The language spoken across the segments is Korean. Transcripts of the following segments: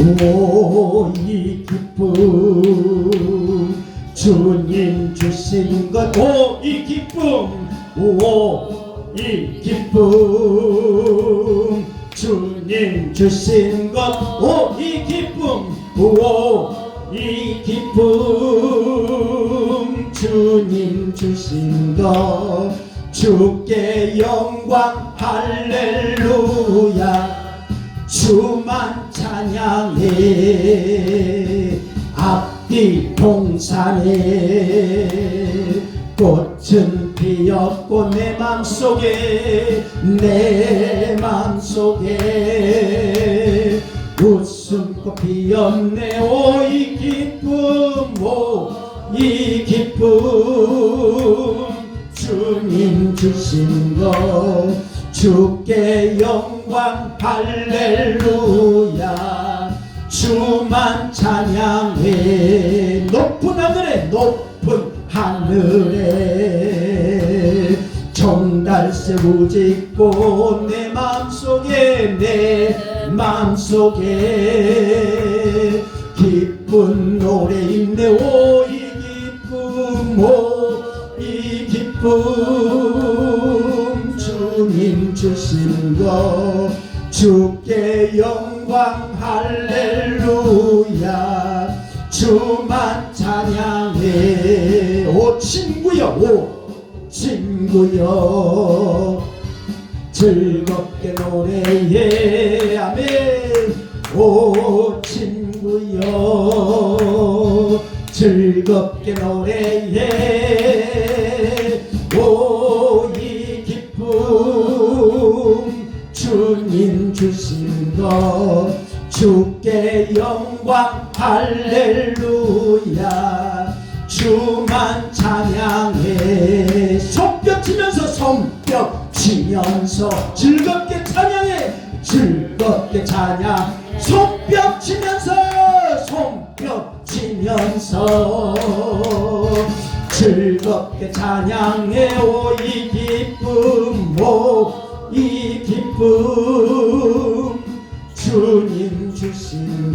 오이 기쁨. 주님 주신 것 오이 기쁨. 오이 기쁨. 주님 주신 것 오이 기쁨. 오이 기쁨. 주님 주신 것. 주께 영광. 할렐루야 주만 찬양해. 앞뒤 동산에 꽃은 피었고 내 맘속에 내 맘속에 웃음꽃 피었네. 오이 기쁨 오이 기쁨. 주님 주신 것 주께 영광 할렐루야. 주만 찬양해. 높은 하늘에 높은 하늘에. 정달새 우짓고 내 맘속에 내 맘속에. 기쁜 노래 있네 오이 기쁨 오이 기쁨 주님 주신 것 주께 영광 할렐루야. 주만 찬양해. 오 친구여 오 친구여. 즐겁게 노래해. 아멘. 오 친구여. 즐겁게 노래해 주신 것 주께 영광 할렐루야. 주만 찬양해. 손뼉 치면서 손뼉 치면서 즐겁게 찬양해. 즐겁게 찬양. 손뼉 치면서 손뼉 치면서 즐겁게 찬양해. 오이 기쁨 오이 기쁨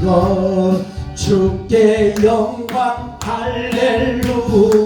것 주께 영광 할렐루야